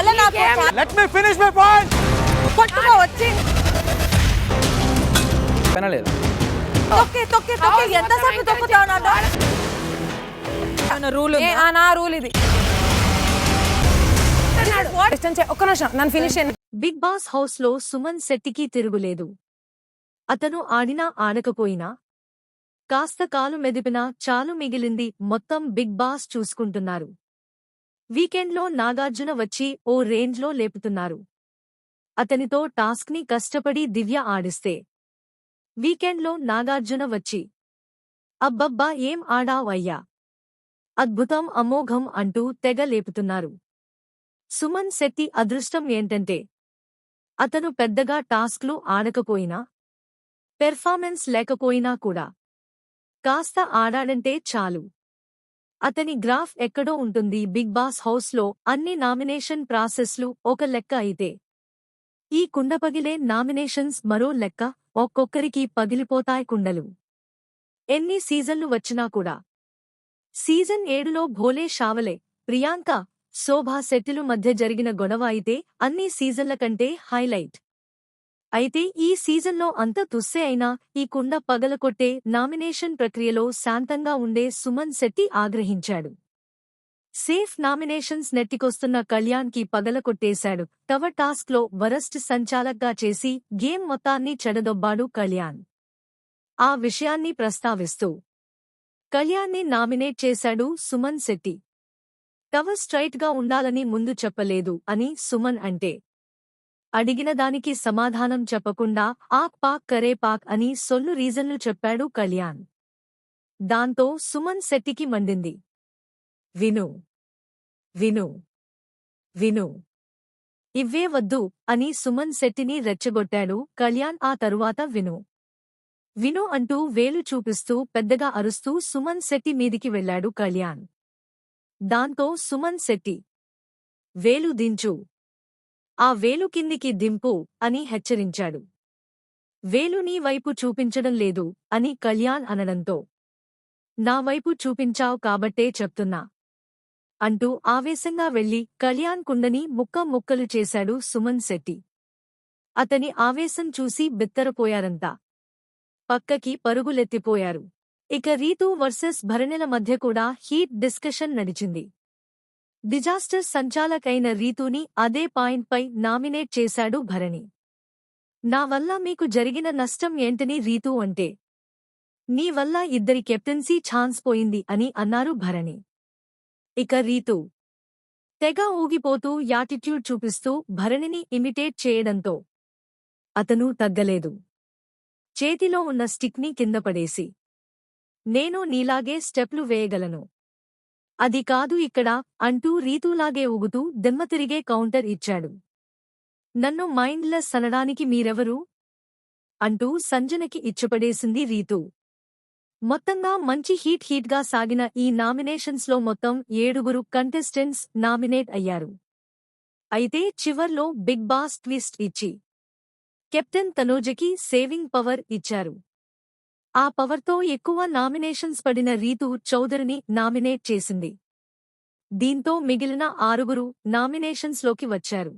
వల్ల నాకు let me finish my point కొట్టుకో వచ్చి. వినలేదు తొక్కి తొక్కి తొక్కి. ఎంతసేపు తొక్కుతావు నాన్న రూల్ నా రూల్ ఇది. ఒక్క నిమిషం నన్ను ఫినిష్ బిగ్ బాస్ హౌస్లో సుమన్ శెట్టికి తిరుగులేదు. అతను ఆడినా ఆడకపోయినా కాస్త కాలు మెదిపినా చాలు మిగిలింది మొత్తం బిగ్ బాస్ చూసుకుంటున్నారు. వీకెండ్లో నాగార్జున వచ్చి ఓ రేంజ్లో లేపుతున్నారు. అతనితో టాస్క్ని కష్టపడి దివ్య ఆడిస్తే. వీకెండ్లో నాగార్జున వచ్చి అబ్బబ్బా ఏం ఆడావయ్యా అద్భుతం అమోఘం అంటూ తెగ లేపుతున్నారు. సుమన్ శెట్టి అదృష్టం ఏంటంటే అతను పెద్దగా టాస్క్లు ఆడకపోయినా పెర్ఫార్మెన్స్ లేకపోయినా కూడా కాస్త ఆడాడంటే చాలు. అతని గ్రాఫ్ ఎక్కడో ఉంటుంది. బిగ్ బాస్ హౌస్లో అన్ని నామినేషన్ ప్రాసెస్లు ఒక లెక్క అయితే. ఈ కుండపగిలే నామినేషన్స్ మరో లెక్క ఒక్కొక్కరికి పగిలిపోతాయి కుండలు. ఎన్ని సీజన్లు వచ్చినా కూడా. సీజన్ ఏడులో భోలే షావలే ప్రియాంక శోభా శెట్టిలు మధ్య జరిగిన గొడవ అయితే అన్ని సీజన్ల కంటే హైలైట్. అయితే ఈ సీజన్లో అంత తుస్సే అయినా ఈ కుండ పగలకొట్టే నామినేషన్ ప్రక్రియలో శాంతంగా ఉండే సుమన్ శెట్టి ఆగ్రహించాడు. సేఫ్ నామినేషన్స్ నెట్టికొస్తున్న కళ్యాణ్కి పగలకొట్టేశాడు. టవర్ టాస్క్లో వరస్ట్ సంచాలక్గా చేసి గేమ్ మొత్తాన్ని చెడదొబ్బాడు కళ్యాణ్. ఆ విషయాన్ని ప్రస్తావిస్తూ కళ్యాణ్ని నామినేట్ చేశాడు సుమన్ శెట్టి. టవర్ స్ట్రైట్గా ఉండాలని ముందు చెప్పలేదు అని సుమన్ అంటే అడిగిన దానికి సమాధానం చెప్పకుండా ఆక్ పాక్ కరే పాక్ అని సొల్లు రీజన్లు చెప్పాడు కళ్యాణ్. దాంతో సుమన్ శెట్టికి మండింది. విను విను విను ఇవ్వే వద్దు అని సుమన్ శెట్టిని రెచ్చగొట్టాడు కళ్యాణ్. ఆ తరువాత విను విను అంటూ వేలు చూపిస్తూ పెద్దగా అరుస్తూ సుమన్ శెట్టి మీదికి వెళ్ళాడు కళ్యాణ్. దాంతో సుమన్ శెట్టి వేలు దించు ఆ వేలు కిందికి దింపు అని హెచ్చరించాడు. వేలు నీ వైపు చూపించడం లేదు అని కళ్యాణ్ అనడంతో. నా వైపు చూపించావు కాబట్టే చెప్తున్నా. అంటూ ఆవేశంగా వెళ్ళి కళ్యాణ్ కుండని ముక్క ముక్కలు చేశాడు సుమన్ శెట్టి. అతని ఆవేశం చూసి బిత్తరపోయారంతా పక్కకి పరుగులెత్తిపోయారు. ఇక రీతూ వర్సెస్ భరణిల మధ్య కూడా హీట్ డిస్కషన్ నడిచింది. డిజాస్టర్ సంచాలకైన రీతూని అదే పాయింట్పై నామినేట్ చేశాడు భరణి. నా వల్ల మీకు జరిగిన నష్టం ఏంటని రీతూ అంటే నీ వల్ల ఇద్దరి కెప్టెన్సీ ఛాన్స్ పోయింది అని అన్నారు భరణి. ఇక రీతూ తెగ ఊగిపోతూ యాటిట్యూడ్ చూపిస్తూ భరణిని ఇమిటేట్ చేయడంతో అతను తగ్గలేదు. చేతిలో ఉన్న స్టిక్ని కింద పడేసి నేను నీలాగే స్టెప్లు వేయగలను. అది కాదు ఇక్కడ అంటూ రీతూలాగే ఊగుతూ దిమ్మతిరిగే కౌంటర్ ఇచ్చాడు. నన్ను మైండ్లెస్ అనడానికి మీరెవరు? అంటూ సంజనకి ఇచ్చపడేసింది రీతూ. మొత్తంగా మంచి హీట్ హీట్గా సాగిన ఈ నామినేషన్స్లో మొత్తం ఏడుగురు కంటెస్టెంట్స్ నామినేట్ అయ్యారు. అయితే చివర్లో బిగ్ బాస్ ట్విస్ట్ ఇచ్చి కెప్టెన్ తనూజకి సేవింగ్ పవర్ ఇచ్చారు. ఆ పవర్తో ఎక్కువ నామినేషన్స్ పడిన రీతు చౌదరిని నామినేట్ చేసింది. దీంతో మిగిలిన ఆరుగురు నామినేషన్స్లోకి వచ్చారు.